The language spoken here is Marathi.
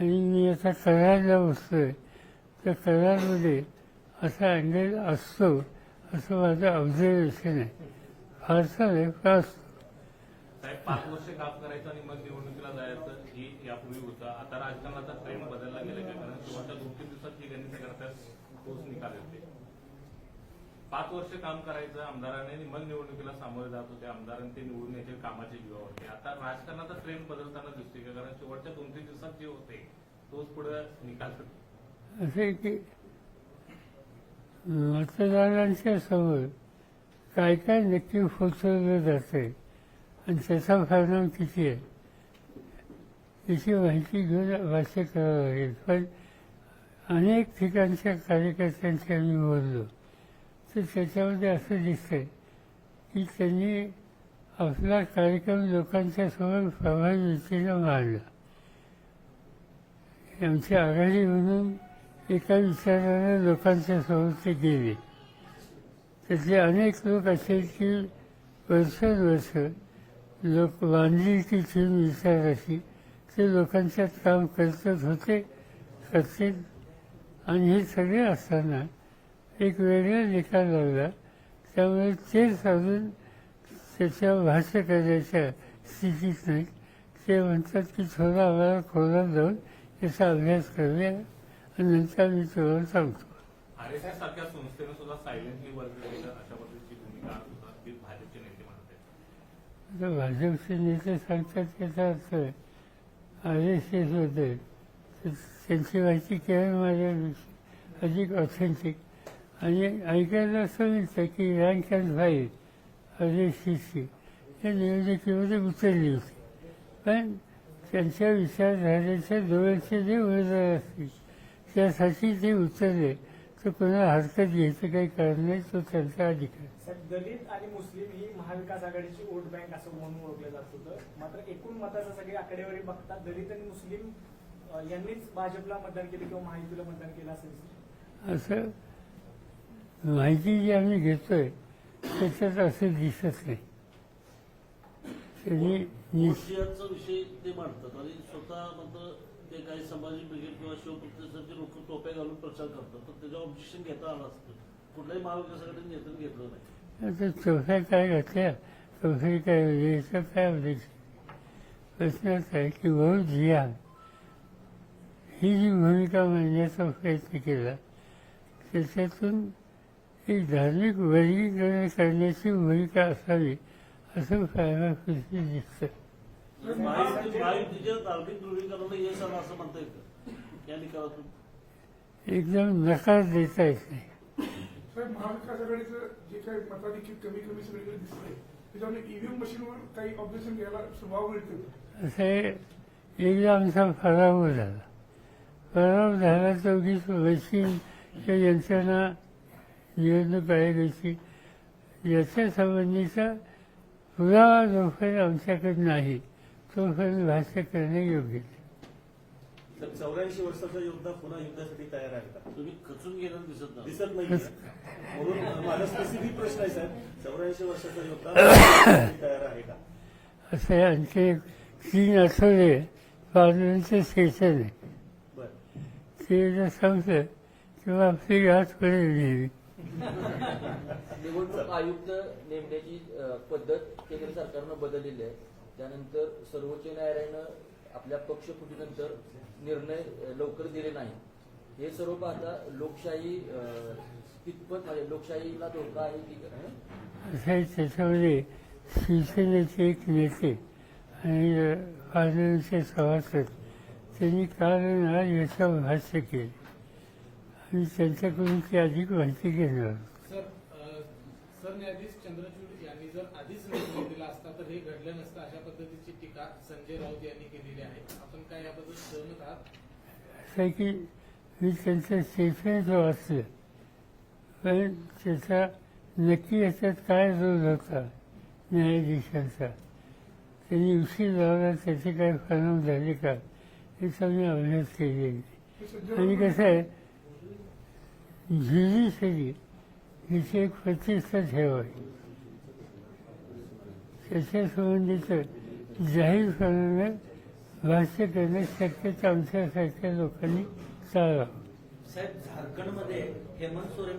आणि मी आता कराडला बसतोय त्या कराडमध्ये असा अँगल असतो असं माझं ऑब्झर्वेशन आहे. फारसा नाही पण असतो साहेब पाच वर्ष काम करायचं आणि मग निवडणुकीला जायचं ही यापूर्वी होतं. आता राजकारणाचा ट्रेंड बदलला गेला कारण शेवटच्या दोन तीन दिवसात ही गणित करतात तोच निकाल येते पाच वर्ष काम करायचं आमदाराने आणि मग निवडणुकीला सामोरे जात होते आमदारांनी ते निवडून कामाचे जीव होते आता राजकारणाचा ट्रेंड बदलताना दिसते का? कारण शेवटच्या दोन तीन दिवसात जे होते तोच पुढे निकाल असे की मतदारांच्या समोर काय काय नक्की फोसवलं जाते आणि त्याचा परिणाम किती आहे? त्याची माहिती घेऊन भाष्य करावं लागेल. पण अनेक ठिकाणच्या कार्यकर्त्यांशी आम्ही बोललो. तर त्याच्यामध्ये असं दिसतंय की त्यांनी आपला कार्यक्रम लोकांच्या समोर प्रभावी रीतीनं मांडला. आमची आघाडी म्हणून एका विचाराने लोकांच्या समोर ते गेले. त्यातले अनेक लोक असे की वर्षानुवर्ष लोक ती थीम विचाराची ते लोकांच्यात काम करतच होते करतील. आणि हे सगळे असताना एक वेगळा निकाल लागला त्यामुळे तेच अजून त्याच्यावर भाष्य करायच्या स्थितीत नाही ते म्हणतात की थोडा आम्हाला खोलात जाऊन याचा अभ्यास करूया आणि नंतर मी तुम्हाला सांगतो. भाजपचे नेते म्हणत आहेत. आता भाजपचे नेते सांगतात त्याचा अर्थ आर एस एस होते. त्यांची माहिती केवळ माझ्या अधिक ऑथेंटिक आणि ऐकायला असं मिळतं की रँक अँड फाईल एसची या निवडणुकीमध्ये उतरली होती. पण त्यांच्या विचारधारेच्या डोळ्याचे जे उमेदवार असतील त्यासाठी ते उतरले. तर कोणाला हरकत घ्यायचं काही कारण नाही तो त्यांचा अधिकार. दलित आणि मुस्लिम ही महाविकास आघाडीची वोट बँक असं म्हणून ओळखलं जात होतं. मात्र एकूण मताचं सगळी आकडेवारी बघता दलित आणि मुस्लिम यांनीच भाजपला मतदान केलं किंवा महायुतीला मतदान केलं असं. असं माहिती जी आम्ही घेतोय त्याच्यात असं दिसत नाही. त्यांनी विषय ते मांडतात आणि स्वतः मात्र ते काही समाजी ब्रिगेड किंवा लोक टोप्या घालून प्रचार करतात. तर त्याच्यावर ऑब्जेक्शन घेता आलं असतं. कुठल्याही महाविकास आघाडीने नेत्याने घेतलं नाही. आता चौथ्या काय घातल्या? चौथ्या काय याचं काय उद्देश? प्रश्न असा आहे की बहुत जिया ही जी भूमिका मांडण्याचा प्रयत्न केला त्याच्यातून एक धार्मिक वर्गीकरण करण्याची भूमिका असावी असं फायदा कृषी दिसतं. एकदम नकार देता येत नाही. साहेब महाविकास आघाडीचं जे काही मताधिक्य कमी कमी सगळीकडे दिसतंय त्याच्यामध्ये ईव्हीएम मशीनवर काही ऑब्जेक्शन घ्यायला स्वभाव मिळते असं एकदा आमचा पराभव झाला. पराभव झाला तर उगीच मशीनच्या यंत्रणा निवडणूक आयोगाची याच्या संबंधीचा पुरावा जोपर्यंत आमच्याकडे नाही. तोपर्यंत भाष्य करणे योग्य चौऱ्याऐंशी वर्षाचा योद्धा पुन्हा युद्धासाठी तयार आहे का? तुम्ही खचून गेलं दिसत नाही. दिसत नाही म्हणून माझा स्पेसिफिक प्रश्न आहे साहेब. चौऱ्याऐंशी वर्षाचा योद्धा तयार आहे का? असं एक तीन आठवडे पार्लमेंटचं सेशन आहे. बरं. ते जर संपलं किंवा आपली गाठ पडेल. नेहमी निवडणूक आयुक्त नेमण्याची पद्धत केंद्र सरकारनं बदललेली आहे. त्यानंतर सर्वोच्च न्यायालयानं आपल्या पक्षफुटीनंतर निर्णय लवकर दिले नाही. हे सर्व पाहता लोकशाही कितपत म्हणजे लोकशाहीला धोका आहे की त्याच्यामध्ये शिवसेनेचे एक नेते आणि पार्लमेंटचे सभासद त्यांनी काल याच्यावर भाष्य केले. आणि त्यांच्याकडून ती अधिक माहिती घेणार. सर सरन्यायाधीश चंद्रचूड यांनी जर आधीच निर्णय दिला असता तर हे घडलं नसतं अशा पद्धतीची टीका संजय राऊत यांनी केलेली आहे. आपण काय याबद्दल सहमत आहात? असं की मी त्यांचं स्टेटमेंट वाचलं पण त्याचा नक्की याच्यात काय रोल होता न्यायाधीशांचा त्यांनी उशीर लावला त्याचे काय परिणाम झाले का याचा मी अभ्यास केलेला. नाही आणि कसं आहे ज्युडिशरी हिची एक प्रतिष्ठा ठेवावी. त्याच्या संबंधीचं जाहीरपणानं भाष्य करणं शक्यतो आमच्यासारख्या लोकांनी टाळावं. साहेब झारखंडमध्ये हेमंत सोरेन